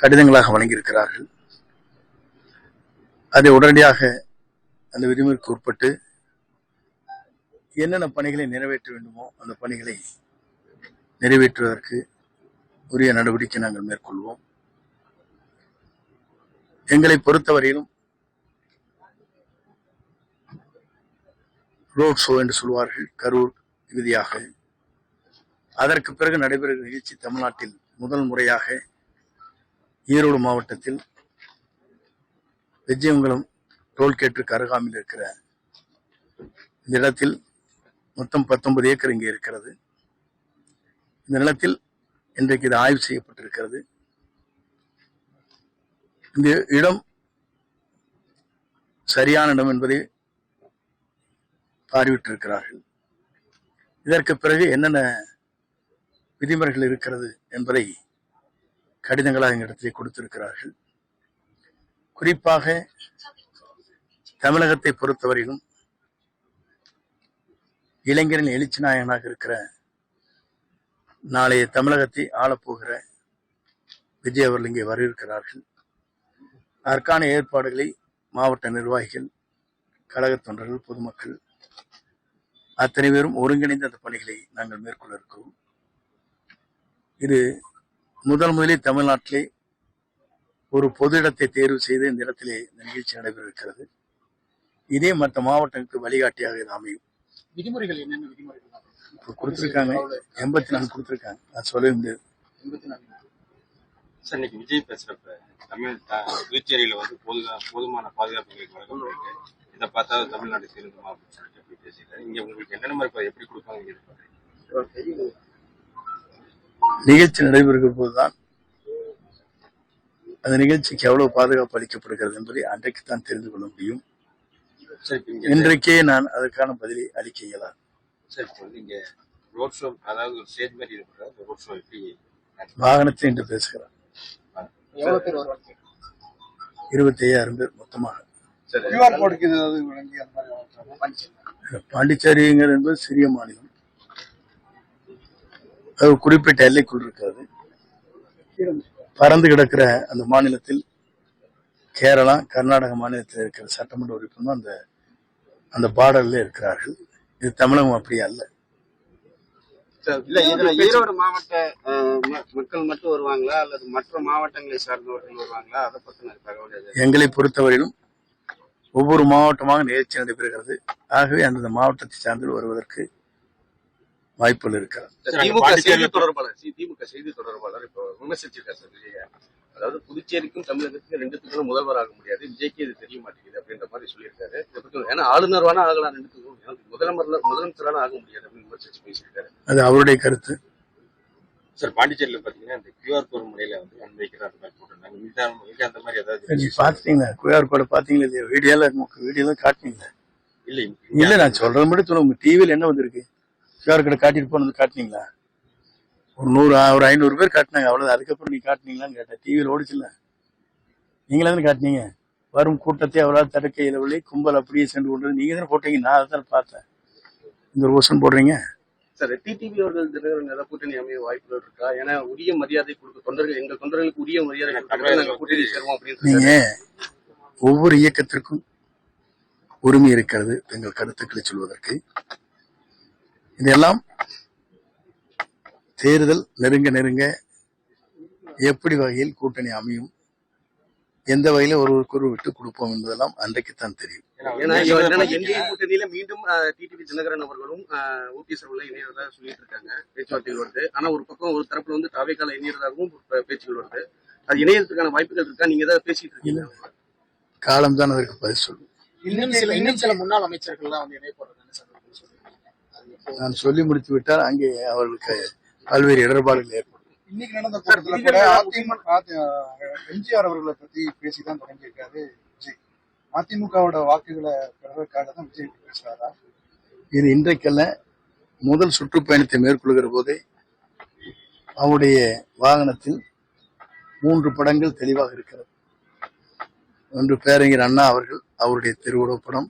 கடிதங்களாக வழங்கியிருக்கிறார்கள். அதை உடனடியாக அந்த விதிமுறைக்கு உட்பட்டு என்னென்ன பணிகளை நிறைவேற்ற வேண்டுமோ அந்த பணிகளை நிறைவேற்றுவதற்கு உரிய நடவடிக்கை நாங்கள் மேற்கொள்வோம். எங்களை பொறுத்தவரையிலும் ரோட் ஷோ என்று சொல்வார்கள் கரூர் இறுதியாக அதற்கு பிறகு நடைபெறுகிற நிகழ்ச்சி தமிழ்நாட்டில் முதல் முறையாக ஈரோடு மாவட்டத்தில் விஜயமங்கலம் டோல்கேட்டுக்கு அருகாமையில் இருக்கிற இந்த இடத்தில் மொத்தம் பத்தொன்பது ஏக்கர் இங்கே இருக்கிறது. இந்த நிலத்தில் இன்றைக்கு இது ஆய்வு செய்யப்பட்டிருக்கிறது. இந்த இடம் சரியான இடம் என்பதை பார்வையிட்டிருக்கிறார்கள். இதற்கு பிறகு என்னென்ன விதிமுறைகள் இருக்கிறது என்பதை கடிதங்களாக எங்களிடத்திலே கொடுத்திருக்கிறார்கள். குறிப்பாக தமிழகத்தை பொறுத்தவரையிலும் இளைஞரின் எழுச்சி நாயகனாக இருக்கிற நாளைய தமிழகத்தை ஆளப்போகிற விஜய் அவர்கள் இங்கே வரவிருக்கிறார்கள். அதற்கான ஏற்பாடுகளை மாவட்ட நிர்வாகிகள் கழக தொண்டர்கள் பொதுமக்கள் அத்தனை பேரும் ஒருங்கிணைந்த அந்த பணிகளை நாங்கள் மேற்கொள்ள இருக்கிறோம். இது முதல் முதலில் தமிழ்நாட்டிலே ஒரு பொது இடத்தை தேர்வு செய்து இந்த இடத்திலே இந்த நிகழ்ச்சி நடைபெற இருக்கிறது இதே மற்ற மாவட்டங்களுக்கு வழிகாட்டியாக இது அமையும். விதிமுறைகள் என்னென்ன விதிமுறைகள் இப்போ கொடுத்துருக்காங்க. எண்பத்தி நாலு கொடுத்துருக்காங்க. அது சொல்ல முடியாது சார் இன்னைக்கு விஜய் பேசுறப்ப தமிழ் த- புதுச்சேரியில வந்து போதுமா போதுமான வழங்கப்பட்டிருக்கு இதை பார்த்தா தமிழ்நாடு திருந்துமா அப்படின்னு சொல்லிட்டு எப்படி பேசிட்டாரு. இங்க உங்களுக்கு என்னென்ன மாதிரி எப்படி கொடுப்பாங்க நிகழ்ச்சி நடைபெறுகிற போதுதான் அந்த நிகழ்ச்சிக்கு எவ்வளவு பாதுகாப்பு அளிக்கப்படுகிறது என்பதை அன்றைக்கு தான் தெரிந்து கொள்ள முடியும். இன்றைக்கே நான் அதற்கான பதிலை அளிக்க இயலாது. வாகனத்தை என்று பேசுகிறார். இருபத்தி ஐயாயிரம் பேர் மொத்தமாக. பாண்டிச்சேரிங்கிறது என்பது சிறிய மாநிலம். அது குறிப்பிட்ட எல்லைக்குள் இருக்காது. பறந்து கிடக்கிற அந்த மாநிலத்தில் கேரளா கர்நாடக மாநிலத்தில் இருக்கிற சட்டமன்ற உறுப்பினர் அந்த அந்த பார்டர்ல இருக்கிறார்கள். இது தமிழகம் அப்படி அல்ல. இல்ல இதுல ஈரோடு மாவட்ட மக்கள் மட்டும் வருவாங்களா? அல்லது மற்ற மாவட்டங்களை சார்ந்தவர்கள் வருவாங்களா? அதை பத்தின தகவல்? எங்களை பொறுத்தவரையிலும் ஒவ்வொரு மாவட்டமாக நிகழ்ச்சி நடைபெறுகிறது ஆகவே அந்தந்த மாவட்டத்தை சார்ந்து வருவதற்கு வாய்ப்புகள் இருக்கிறது. திமுக செய்தி தொடர்பாளர் சி- திமுக செய்தி தொடர்பாளர் இப்போ விமர்சிச்சிருக்காரு சார் விஜய. அதாவது புதுச்சேரிக்கும் தமிழகத்துக்கும் ரெண்டுத்துக்கும் முதல்வர் ஆக முடியாது. விஜய்க்கு இது தெரிய மாட்டேங்குது அப்படின்ற மாதிரி சொல்லியிருக்காரு. ஏன்னா ஆளுநர் வேணா ஆகலாம் ரெண்டுத்துக்கும் முதலமைச்சர் முதலமைச்சரான ஆக முடியாது அப்படின்னு விமர்சிச்சு பேசியிருக்காரு. அது அவருடைய கருத்து. சார் பாண்டிச்சேரியில பாத்தீங்கன்னா இந்த கியூஆர் கோட் முறையில வந்து அன்வைக்கிற அந்த மாதிரி போட்டிருந்தாங்க. இங்க அந்த மாதிரி ஏதாவது நீ பாத்தீங்களா? குயார் கோட பாத்தீங்களா இல்லையா? வீடியோல வீடியோல காட்டினீங்களா? இல்ல இல்ல நான் சொல்றது மட்டும் சொல்லுங்க டிவில என்ன வந்திருக்கு? கியூஆர் கோட காட்டிட்டு போனது காட்டினீங்களா? ஒரு நூறு ஒரு ஐநூறு பேர் காட்டினாங்க அவ்வளவு அதுக்கப்புறம் நீ காட்டினீங்களான்னு கேட்டேன். டிவியில் ஓடிச்சுல நீங்களே தானே காட்டினீங்க? வரும் கூட்டத்தை அவரால் தடுக்க இயலவில்லை கும்பல் அப்படியே சென்று கொண்டு நீங்க தானே போட்டீங்க. நான் அதை தானே பார்த்தேன். இந்த ஒரு கொஸ்டின் போடுறீங்க? சார் டிடிவி அவர்கள் தினகரன் கூட்டணி அமைய வாய்ப்புகள் இருக்கா? ஏன்னா உரிய மரியாதை கொடுக்க தொண்டர்கள் எங்கள் தொண்டர்களுக்கு உரிய மரியாதை நாங்கள் கூட்டணி சேருவோம் அப்படின்னு. ஒவ்வொரு இயக்கத்திற்கும் உரிமை இருக்கிறது எங்கள் கருத்துக்களை சொல்வதற்கு. இதெல்லாம் தேர்தல் நெருங்க நெருங்க எப்படி வகையில் கூட்டணி அமையும்? எந்த வகையில ஒருவருக்கு ஒரு விட்டு கொடுப்போம் என்பதெல்லாம் அன்றைக்குத்தான் தெரியும். ஏன்னா என்டிஏ கூட்டணியில மீண்டும் டிடிவி தினகரன் அவர்களும் ஓபிஎஸ் அவர்களும் இணையறதா சொல்லிட்டு இருக்காங்க பேச்சுவார்த்தைகள் வருது. ஆனா ஒரு பக்கம் ஒரு தரப்புல வந்து தாவேக்கால இணையறதாகவும் பே- பேச்சுகள் வருது. அது இணையறதுக்கான வாய்ப்புகள் இருக்கா? நீங்க ஏதாவது பேசிட்டு இருக்கீங்க காலம்தான் அதற்கு பதில் சொல்லும். இன்னும் சில இன்னும் சில முன்னாள் அமைச்சர்கள் தான் வந்து இணைய போறாங்க நான் சொல்லி முடித்து விட்டால் அங்கே அவர்களுக்கு பல்வேறு இடர்பாடுகள் ஏற்படும். இன்னைக்கு நடந்த கூட்டத்துல கூட அதிமுக எம்ஜிஆர் அவர்களை பத்தி பேசிதான் தொடங்கியிருக்காரு விஜய். அதிமுகவோட வாக்குகளை பெறுவதற்காக தான் விஜய் பேசுறாரா? இது இன்றைக்கல்ல முதல் சுற்றுப்பயணத்தை மேற்கொள்கிற போதே அவருடைய வாகனத்தில் மூன்று படங்கள் தெளிவாக இருக்கிறது. ஒன்று பேரறிஞர் அண்ணா அவர்கள் அவருடைய திருவுருவப்படம்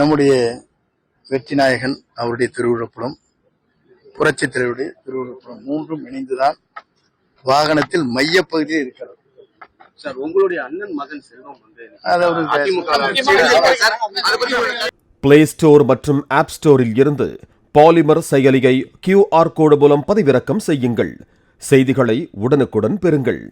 நம்முடைய வெற்றி நாயகன் அவருடைய திருவுருவப்படம் புரட்சித் தலைவருடைய திருவுருவப்படம் மூன்றும் இணைந்துதான் வாகனத்தில் மையப்பகுதியில் இருக்கிறது. சார் உங்களுடைய அண்ணன் மகன் செல்வம் வந்து பிளே ஸ்டோர் மற்றும் ஆப் ஸ்டோரில் இருந்து பாலிமர் செயலியை கியூஆர் கோடு மூலம் பதிவிறக்கம் செய்யுங்கள். செய்திகளை உடனுக்குடன் பெறுங்கள்.